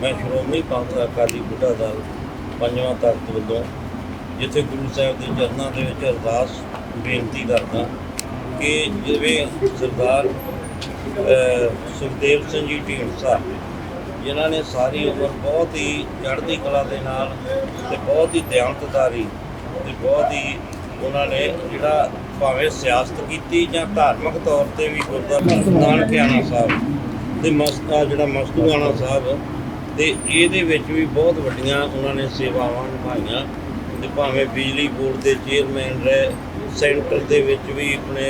ਮੈਂ ਸ਼੍ਰੋਮਣੀ ਪੰਥ ਅਕਾਲੀ ਬੁੱਢਾ ਦਲ ਪੰਜਵਾਂ ਤਖਤ ਵੱਲੋਂ ਜਿੱਥੇ ਗੁਰੂ ਸਾਹਿਬ ਦੇ ਚਰਨਾਂ ਦੇ ਵਿੱਚ ਅਰਦਾਸ ਬੇਨਤੀ ਕਰਦਾ ਕਿ ਜਿਵੇਂ ਸਰਦਾਰ ਸੁਖਦੇਵ ਸਿੰਘ ਜੀ ਢੀਂਡਸਾ, ਜਿਨ੍ਹਾਂ ਨੇ ਸਾਰੀ ਉਮਰ ਬਹੁਤ ਹੀ ਚੜ੍ਹਦੀ ਕਲਾ ਦੇ ਨਾਲ ਤੇ ਬਹੁਤ ਹੀ ਦਿਆਨਤਦਾਰੀ ਤੇ ਬਹੁਤ ਹੀ ਉਹਨਾਂ ਨੇ ਜਿਹੜਾ ਭਾਵੇਂ ਸਿਆਸਤ ਕੀਤੀ ਜਾਂ ਧਾਰਮਿਕ ਤੌਰ ਤੇ ਵੀ ਗੁਰਦੁਆਰਾ ਨਾਨਕਿਆਣਾ ਸਾਹਿਬ ਤੇ ਮਸਤਾ ਜਿਹੜਾ ਮਸਤੂਆਣਾ ਸਾਹਿਬ ਤੇ ਇਹਦੇ ਵਿੱਚ ਵੀ ਬਹੁਤ ਵੱਡੀਆਂ ਉਹਨਾਂ ਨੇ ਸੇਵਾਵਾਂ ਨਿਭਾਈਆਂ ਤੇ ਭਾਵੇਂ ਬਿਜਲੀ ਬੋਰਡ ਦੇ ਚੇਅਰਮੈਨ ਰਹੇ, ਸੈਂਟਰ ਦੇ ਵਿੱਚ ਵੀ ਆਪਣੇ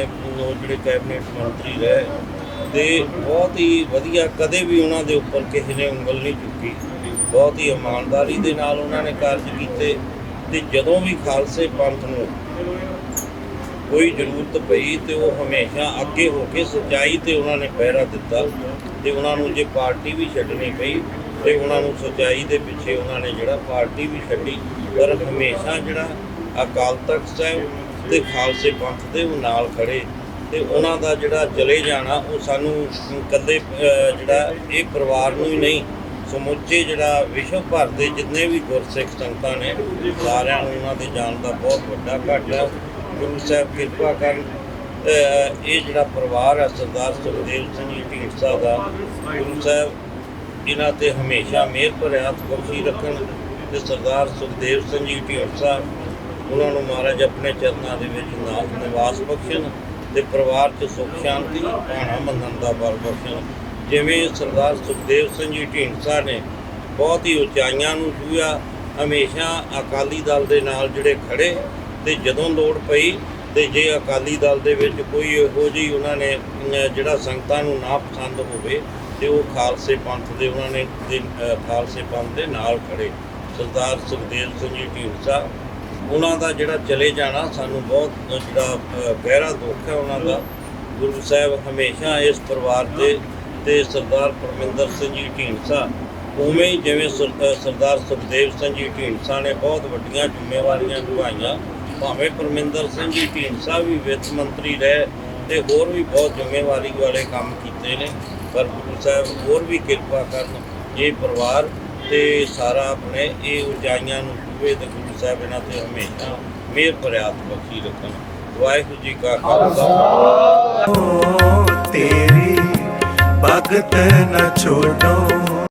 ਜਿਹੜੇ ਕੈਬਨਿਟ ਮੰਤਰੀ ਰਹੇ ਤੇ ਬਹੁਤ ਹੀ ਵਧੀਆ ਕਦੇ ਵੀ ਉਹਨਾਂ ਦੇ ਉੱਪਰ ਕਿਸੇ ਨੇ ਉਂਗਲ ਨਹੀਂ ਚੁੱਕੀ। ਬਹੁਤ ਹੀ ਇਮਾਨਦਾਰੀ ਦੇ ਨਾਲ ਉਹਨਾਂ ਨੇ ਕਾਰਜ ਕੀਤੇ ਤੇ ਜਦੋਂ ਵੀ ਖਾਲਸੇ ਪੰਥ ਨੂੰ ਕੋਈ ਜ਼ਰੂਰਤ ਪਈ ਤੇ ਉਹ ਹਮੇਸ਼ਾ ਅੱਗੇ ਹੋ ਕੇ ਸੱਚਾਈ ਤੇ ਉਹਨਾਂ ਨੇ ਪਹਿਰਾ ਦਿੱਤਾ ਤੇ ਉਹਨਾਂ ਨੂੰ ਜੇ ਪਾਰਟੀ ਵੀ ਛੱਡਣੀ ਪਈ ਤੇ ਉਹਨਾਂ ਨੂੰ ਸੱਚਾਈ ਦੇ ਪਿੱਛੇ ਉਹਨਾਂ ਨੇ ਜਿਹੜਾ ਪਾਰਟੀ ਵੀ ਛੱਡੀ, ਪਰ ਹਮੇਸ਼ਾ ਜਿਹੜਾ ਅਕਾਲ ਤਖਤ ਸਾਹਿਬ ਤੇ ਖਾਲਸੇ ਪੰਥ ਦੇ ਉਹ ਨਾਲ ਖੜੇ। ਤੇ ਉਹਨਾਂ ਦਾ ਜਿਹੜਾ ਚਲੇ ਜਾਣਾ, ਉਹ ਸਾਨੂੰ ਇਕੱਲੇ ਜਿਹੜਾ ਇਹ ਪਰਿਵਾਰ ਨੂੰ ਹੀ ਨਹੀਂ, ਸਮੁੱਚੇ ਜਿਹੜਾ ਵਿਸ਼ਵ ਭਰ ਦੇ ਜਿੰਨੇ ਵੀ ਗੁਰਸਿੱਖ ਸੰਗਤਾਂ ਨੇ, ਸਾਰਿਆਂ ਨੂੰ ਉਹਨਾਂ ਦੇ ਜਾਣ ਦਾ ਬਹੁਤ ਵੱਡਾ ਘਾਟਾ ਗੁਰੂ ਸਾਹਿਬ ਕਿਰਪਾ ਕਰਨ ਇਹ ਜਿਹੜਾ ਪਰਿਵਾਰ ਹੈ, ਸਰਦਾਰ ਸੁਖਦੇਵ ਸਿੰਘ ਜੀ ਢੀਂਡਸਾ ਦਾ, ਗੁਰੂ ਸਾਹਿਬ ਇਹਨਾਂ ਤੇ ਹਮੇਸ਼ਾ ਮਿਹਰ ਭਰਿਆ ਹੱਥ ਬਖਸ਼ੀ ਰੱਖਣ ਤੇ ਸਰਦਾਰ ਸੁਖਦੇਵ ਸਿੰਘ ਜੀ ਢੀਂਡਸਾ, ਉਹਨਾਂ ਨੂੰ ਮਹਾਰਾਜ ਆਪਣੇ ਚਰਨਾਂ ਦੇ ਵਿੱਚ ਨਾ- ਨਿਵਾਸ ਬਖਸ਼ਣ ਤੇ ਪਰਿਵਾਰ 'ਚ ਸੁਖ, ਸ਼ਾਂਤੀ, ਭਾਣਾ ਮੰਨਣ ਦਾ ਬਲ ਬਖਸ਼ਣ। ਜਿਵੇਂ ਸਰਦਾਰ ਸੁਖਦੇਵ ਸਿੰਘ ਜੀ ਢੀਂਡਸਾ ਨੇ ਬਹੁਤ ਹੀ ਉਚਾਈਆਂ ਨੂੰ ਛੂਹਿਆ, ਹਮੇਸ਼ਾ ਅਕਾਲੀ ਦਲ ਦੇ ਨਾਲ ਜਿਹੜੇ ਖੜੇ ਤੇ ਜਦੋਂ ਲੋੜ ਪਈ ਤੇ ਜੇ ਅਕਾਲੀ ਦਲ ਦੇ ਵਿੱਚ ਕੋਈ ਇਹੋ ਜਿਹੀ ਉਹਨਾਂ ਨੇ ਜਿਹੜਾ ਸੰਗਤਾਂ ਨੂੰ ਨਾ ਪਸੰਦ ਹੋਵੇ ਤੇ ਉਹ ਖਾਲਸੇ ਪੰਥ ਦੇ, ਉਹਨਾਂ ਨੇ ਖਾਲਸੇ ਪੰਥ ਦੇ ਨਾਲ ਖੜੇ। ਸਰਦਾਰ ਸੁਖਦੇਵ ਸਿੰਘ ਜੀ ਢੀਂਡਸਾ, ਉਹਨਾਂ ਦਾ ਜਿਹੜਾ ਚਲੇ ਜਾਣਾ ਸਾਨੂੰ ਬਹੁਤ ਜਿਹੜਾ ਗਹਿਰਾ ਦੁੱਖ ਹੈ ਉਹਨਾਂ ਦਾ। ਗੁਰੂ ਸਾਹਿਬ ਹਮੇਸ਼ਾ ਇਸ ਪਰਿਵਾਰ ਤੇ ਤੇ ਸਰਦਾਰ ਪਰਮਿੰਦਰ ਸਿੰਘ ਜੀ ਢੀਂਡਸਾ, ਉਵੇਂ ਹੀ ਜਿਵੇਂ ਸਰ- ਸਰਦਾਰ ਸੁਖਦੇਵ ਸਿੰਘ ਜੀ ਢੀਂਡਸਾ ਨੇ ਬਹੁਤ ਵੱਡੀਆਂ ਜ਼ਿੰਮੇਵਾਰੀਆਂ ਨਿਭਾਈਆਂ, ਭਾਵੇਂ ਪਰਮਿੰਦਰ ਸਿੰਘ ਜੀ ਢੀਂਡਸਾ ਵੀ ਵਿੱਤ ਮੰਤਰੀ ਰਹੇ ਤੇ ਹੋਰ ਵੀ ਬਹੁਤ ਜ਼ਿੰਮੇਵਾਰੀ ਵਾਲੇ ਕੰਮ ਕੀਤੇ ਨੇ। ਪਰ ਗੁਰੂ ਸਾਹਿਬ ਹੋਰ ਵੀ ਕਿਰਪਾ ਕਰਨ ਇਹ ਪਰਿਵਾਰ ਤੇ ਸਾਰਾ ਆਪਣੇ ਇਹ ਉਜਾਈਆਂ ਨੂੰ ਪੂਰੇ ਤੇ ਗੁਰੂ ਸਾਹਿਬ ਇਹਨਾਂ ਤੇ ਹਮੇਸ਼ਾ ਮੇਰ ਪ੍ਰਿਆਤ ਬਖਸ਼ੀ ਰੱਖਣ। ਵਾਹਿਗੁਰੂ ਜੀ ਕਾ ਖਾਲਸਾ। ਤੇਰੀ ਭਗਤ ਨਾ ਛੋਟਾ